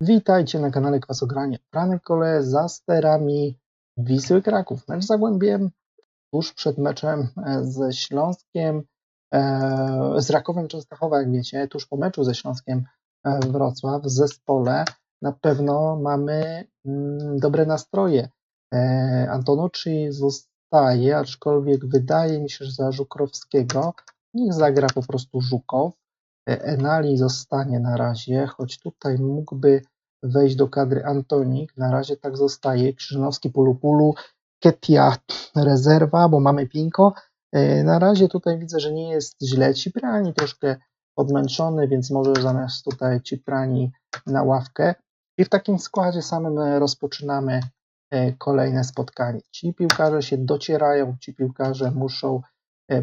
Witajcie na kanale Kwasogranie. Franek Kole za sterami Wisły Kraków. Mecz Zagłębiem tuż przed meczem e, ze Śląskiem, e, z Rakowem Częstochowa, jak wiecie, tuż po meczu ze Śląskiem e, Wrocław w zespole na pewno mamy mm, dobre nastroje. Antonucci zostaje, aczkolwiek wydaje mi się, że za Żukrowskiego niech zagra po prostu Żukow. E, Enali zostanie na razie, choć tutaj mógłby wejść do kadry Antonik. Na razie tak zostaje. Krzyżanowski, Pulupulu, Ketia rezerwa, bo mamy Pinko. E, Na razie tutaj widzę, że nie jest źle. Ciprani troszkę podmęczony, więc może zamiast tutaj Ciprani na ławkę. I w takim składzie samym e, rozpoczynamy kolejne spotkanie. Ci piłkarze się docierają, ci piłkarze muszą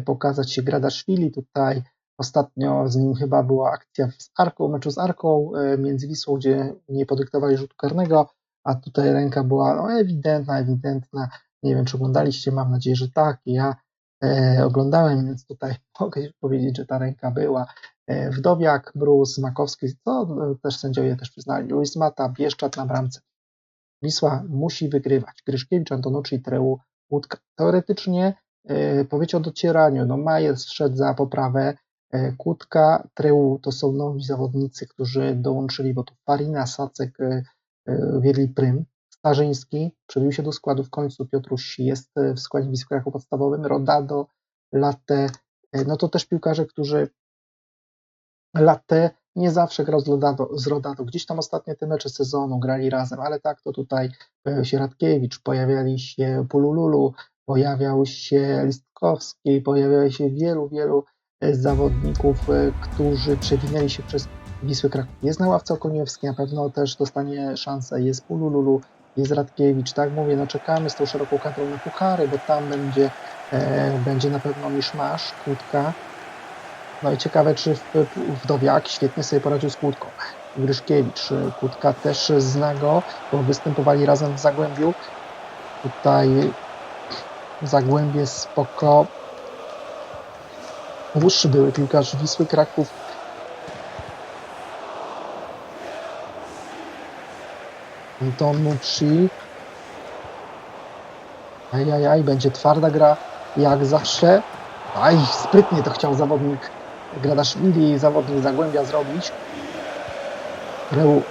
pokazać się Gradaszwili tutaj Ostatnio z nim chyba była akcja z Arką, meczu z Arką e, między Wisłą, gdzie nie podyktowali rzutu karnego, a tutaj ręka była no, ewidentna, ewidentna. Nie wiem, czy oglądaliście, mam nadzieję, że tak. Ja e, oglądałem, więc tutaj mogę powiedzieć, że ta ręka była. E, Wdowiak, Brus, Makowski, co e, też sędziowie też przyznali. Luis Mata, Bieszczat na bramce. Wisła musi wygrywać. Gryszkiewicz, Antonucci, Treu, Łódka. Teoretycznie e, powiecie o docieraniu. No Majers wszedł za poprawę, E, Kłódka, Treu to są nowi zawodnicy, którzy dołączyli, bo to Farina, Sacek, e, e, Wierli Prym, Starzyński przebił się do składu w końcu, Piotruś jest w składzie Wisły Kraków podstawowym, Rodado, Latte, no to też piłkarze, którzy Latte nie zawsze grał z Rodado, z Rodado. Gdzieś tam ostatnie te mecze sezonu grali razem, ale tak to tutaj pojawił się Radkiewicz, pojawiali się Pulululu, pojawiał się Listkowski, pojawiało się wielu, wielu zawodników, e, którzy przewinęli się przez Wisły Kraków. Jest na ławce Okoniewski, na pewno też dostanie szansę, jest Pulululu, jest Radkiewicz, tak mówię, no czekamy z tą szeroką kadrą na puchary, bo tam będzie, e, będzie na pewno miszmasz, kłódka, no i ciekawe, czy Wdowiak świetnie sobie poradził z Kłódką. Gryszkiewicz, y, Kłódka też zna go, bo występowali razem w Zagłębiu. Tutaj Zagłębie spoko. Dłuższy były piłkarz Wisły Kraków. Antonucci. Ajajaj, będzie twarda gra, jak zawsze. Aj, sprytnie to chciał zawodnik Gradaszwili, zawodnik Zagłębia zrobić. Reu.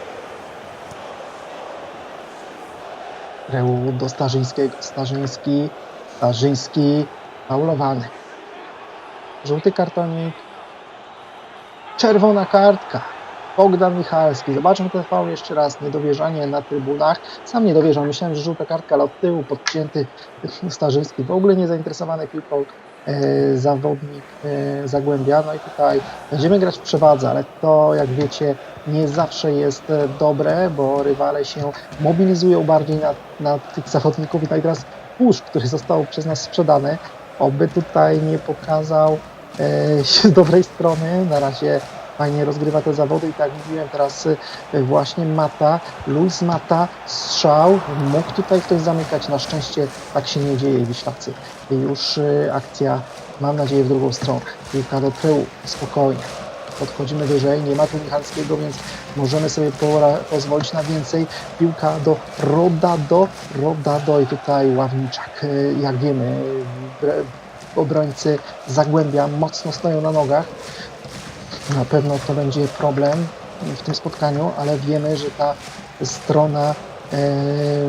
Reu do Starzyńskiego. Starzyński, Starzyński, faulowany. Żółty kartonik. Czerwona kartka. Bogdan Michalski. Zobaczmy ten faul jeszcze raz. Niedowierzanie na trybunach. Sam nie dowierzał. Myślałem, że żółta kartka, ale od tyłu podcięty Starzyński. W ogóle nie zainteresowany piłką e, zawodnik e, Zagłębia. No i tutaj będziemy grać w przewadze, ale to jak wiecie nie zawsze jest e, dobre, bo rywale się mobilizują bardziej na, na tych zawodników. I tak teraz Pusz, który został przez nas sprzedany, oby tutaj nie pokazał z dobrej strony. Na razie fajnie rozgrywa te zawody i tak mówiłem teraz e, właśnie Mata, Luis Mata, strzał, mógł tutaj ktoś zamykać, na szczęście tak się nie dzieje Wiślacy. Już e, akcja, mam nadzieję, w drugą stronę. Piłka do tyłu, spokojnie. Podchodzimy wyżej, nie ma tu Michalskiego, więc możemy sobie pozwolić na więcej. Piłka do Rodado, Rodado i tutaj Ławniczak. E, Jak wiemy, obrońcy Zagłębia mocno stoją na nogach. Na pewno to będzie problem w tym spotkaniu, ale wiemy, że ta strona e,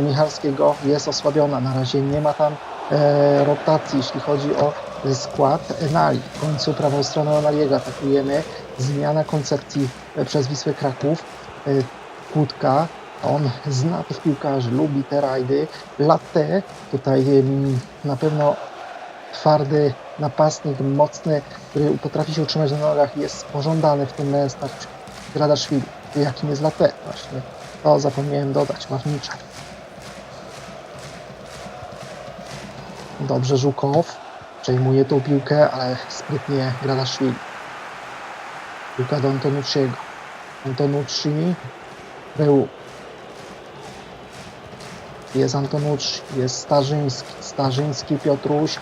Michalskiego jest osłabiona. Na razie nie ma tam e, rotacji, jeśli chodzi o skład Enali. W końcu prawą stroną Enaliego atakujemy. Zmiana koncepcji e, przez Wisłę Kraków. Kłódka, on zna tych piłkarzy, lubi te rajdy. Latte, tutaj na pewno twardy napastnik, mocny, który potrafi się utrzymać na nogach, jest pożądany w tym starciu. Gradaszwili, jakim jest Latte właśnie. To zapomniałem dodać, Ławniczak. Dobrze Żukow, przejmuje tą piłkę, ale sprytnie Gradaszwili. Piłka do Antonucciego. Antonucci, był. Jest Antonucci, jest Starzyński, Starzyński, Piotruś,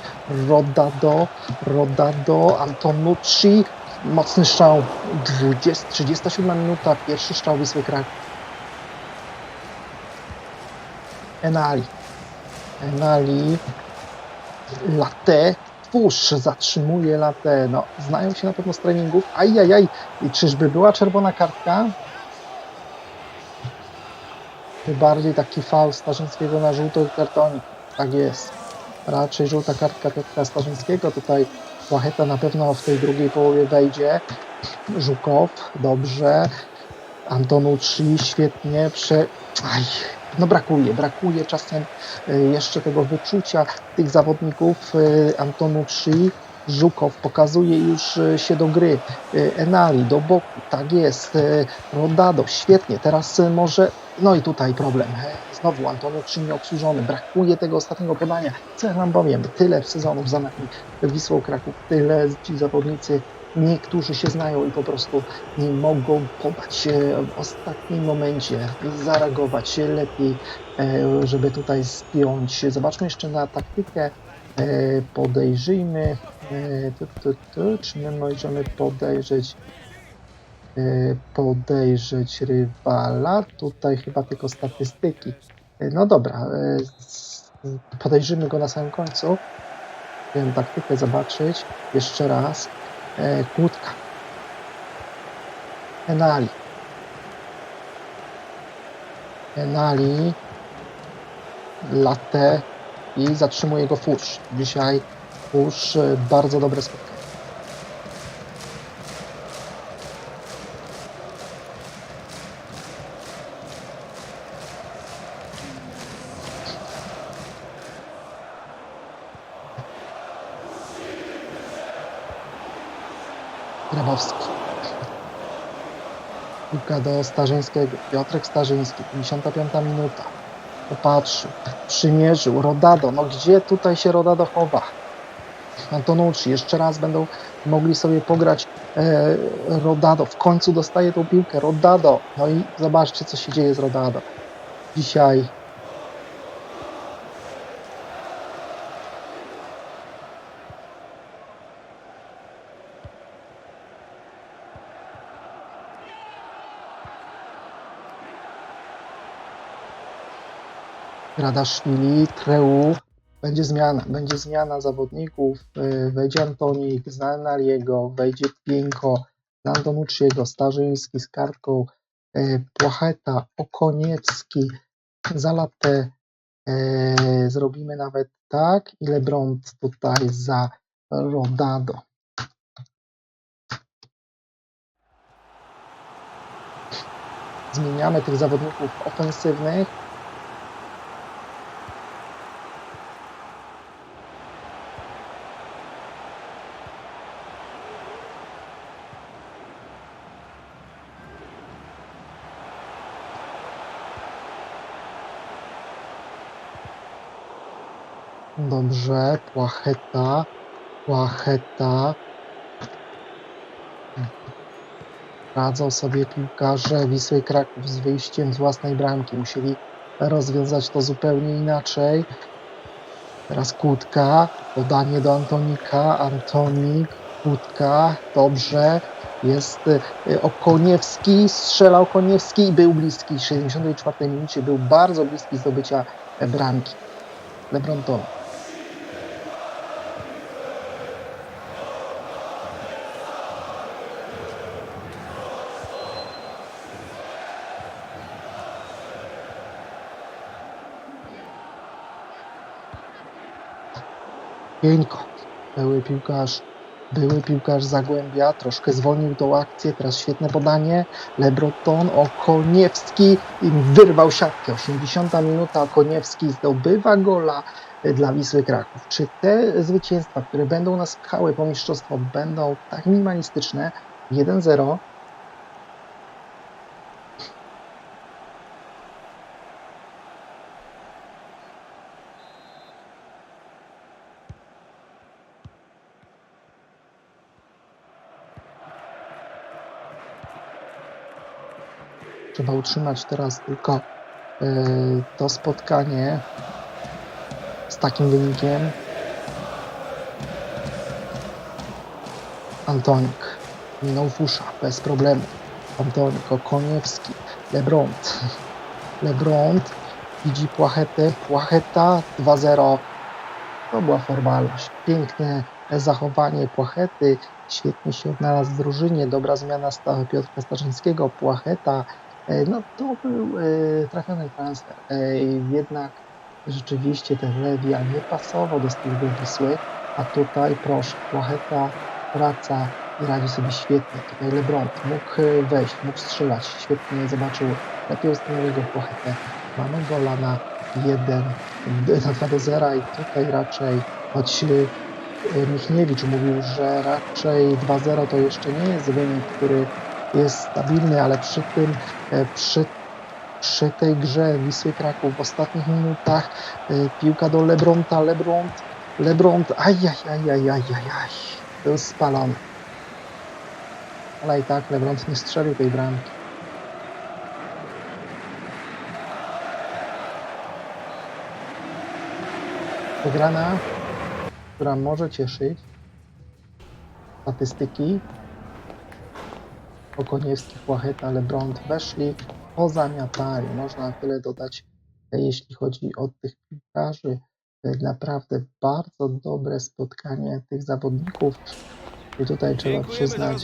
Rodado, Rodado, Antonucci, mocny strzał, 20, 37 minuta, pierwszy strzał Wisły Kraków. Enali. Enali. Latte. Twórz zatrzymuje Latte. No, znają się na pewno z treningów. Ajajaj. I czyżby była czerwona kartka? Bardziej taki fał Starzyńskiego na żółto kartonik? Tak jest. Raczej żółta kartka Piotra Starzyńskiego. Tutaj Łacheta na pewno w tej drugiej połowie wejdzie. Żukow, dobrze. Antonucci, świetnie. Prze... Aj, no brakuje, brakuje czasem y, jeszcze tego wyczucia tych zawodników. Y, Antonucci, Żukow pokazuje już y, się do gry. Enali do boku, tak jest. Rodado, świetnie. Teraz może... No i tutaj problem. Znowu Antonucci nieobsłużony. Brakuje tego ostatniego podania. Co ja wam powiem? Tyle sezonów za nami Wisłą Kraków, tyle ci zawodnicy niektórzy się znają i po prostu nie mogą podać e, w ostatnim momencie, zareagować lepiej, e, żeby tutaj spiąć. Zobaczmy jeszcze na taktykę. E, Podejrzyjmy, czy my możemy podejrzeć podejrzeć rywala. Tutaj chyba tylko statystyki. E, No dobra, s- podejrzymy go na samym końcu. Chciałem taktykę zobaczyć. Jeszcze raz. Kłódka. Enali. Enali. Latte. I zatrzymuje go Fusz. Dzisiaj Fusz bardzo dobre spotkanie. Grabowski. Piłka do Starzyńskiego. Piotrek Starzyński, 55 minuta. Popatrzył, przymierzył. Rodado, no gdzie tutaj się Rodado chowa? Antonucci, jeszcze raz będą mogli sobie pograć e, Rodado. W końcu dostaje tą piłkę. Rodado. No i zobaczcie, co się dzieje z Rodado. Dzisiaj Radaszwili, Treu. Będzie zmiana, będzie zmiana zawodników. y, Wejdzie Antonik, Znanaliego, wejdzie Pieńko, Antonucciego, Starzyński z kartką, y, Płacheta, Okoniecki, Zalatę. y, Zrobimy nawet tak i Lebront tutaj za Rodado. Zmieniamy tych zawodników ofensywnych. Dobrze, Płacheta, Płacheta. Radzą sobie piłkarze Wisły Kraków z wyjściem z własnej bramki. Musieli rozwiązać to zupełnie inaczej. Teraz Kłódka, podanie do Antonika, Antonik, Kłódka, dobrze. Jest y, Okoniewski, strzelał Okoniewski i był bliski. W 64 minucie był bardzo bliski zdobycia bramki. Lebrontowi. Pieńko, były piłkarz, były piłkarz Zagłębia, troszkę zwolnił tą akcję, teraz świetne podanie, Lebroton, Okoniewski i wyrwał siatkę, 80 minuta, Okoniewski zdobywa gola y, dla Wisły Kraków. Czy te zwycięstwa, które będą nas pchały po mistrzostwo, będą tak minimalistyczne, 1-0, Trzeba utrzymać teraz tylko y, to spotkanie z takim wynikiem. Antonik minął Fusza bez problemu. Antonik, Okoniewski, Lebront. Lebront widzi Płachetę, Płacheta 2-0. To była formalność. Piękne zachowanie Płachety, świetnie się odnalazł w drużynie, dobra zmiana Piotrka Starzyńskiego, Płacheta. E, No to był e, trafiony transfer. E, jednak rzeczywiście ten Lewia nie pasował do stylu Wisły, a tutaj proszę, Płacheta wraca i radzi sobie świetnie. Tutaj LeBron mógł wejść, mógł strzelać, świetnie zobaczył, lepiej ustanowił go Płachetę. Mamy gola na 1, na 2 do 0 i tutaj raczej, choć Michniewicz mówił, że raczej 2-0 to jeszcze nie jest wynik, który jest stabilny, ale przy tym, e, przy, przy tej grze Wisły Kraków w ostatnich minutach e, piłka do Lebronta, Lebront, Lebront, ajajajajajajaj, był spalony. Ale i tak Lebront nie strzelił tej bramki. Wygrana, która może cieszyć. Statystyki. Okoniewski, Płacheta, Lebront weszli, pozamiatali. Można tyle dodać, e, jeśli chodzi o tych piłkarzy. E, Naprawdę bardzo dobre spotkanie tych zawodników. I tutaj trzeba przyznać,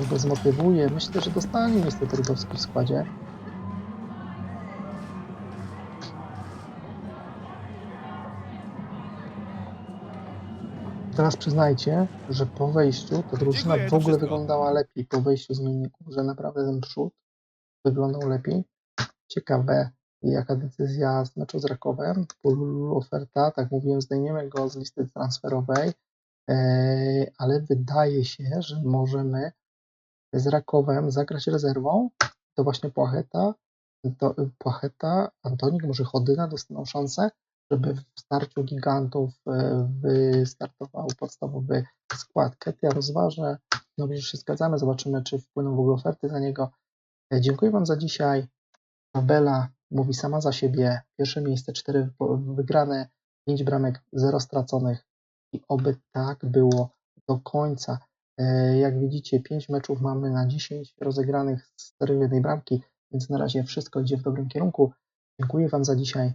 że go zmotywuje. Myślę, że dostanie niestety Rudowski w składzie. Teraz przyznajcie, że po wejściu ta drużyna Dziękuję, w to ogóle wszystko. wyglądała lepiej po wejściu zmienników, że naprawdę ten przód wyglądał lepiej. Ciekawe, jaka decyzja z meczu z Rakowem. Oferta, tak mówiłem, zdejmiemy go z listy transferowej, Eee, ale wydaje się, że możemy z Rakowem zagrać rezerwą, to właśnie Płacheta, to Płacheta, Antonik, może Chodyna dostaną szansę, żeby w starciu gigantów e, wystartował podstawowy skład. Ketia rozważę, no już się zgadzamy, zobaczymy, czy wpłyną w ogóle oferty za niego. E, Dziękuję Wam za dzisiaj. Tabela mówi sama za siebie. Pierwsze miejsce, cztery wygrane, pięć bramek, zero straconych i oby tak było do końca. E, Jak widzicie, 5 meczów mamy na 10 rozegranych z 4 jednej bramki, więc na razie wszystko idzie w dobrym kierunku. Dziękuję Wam za dzisiaj.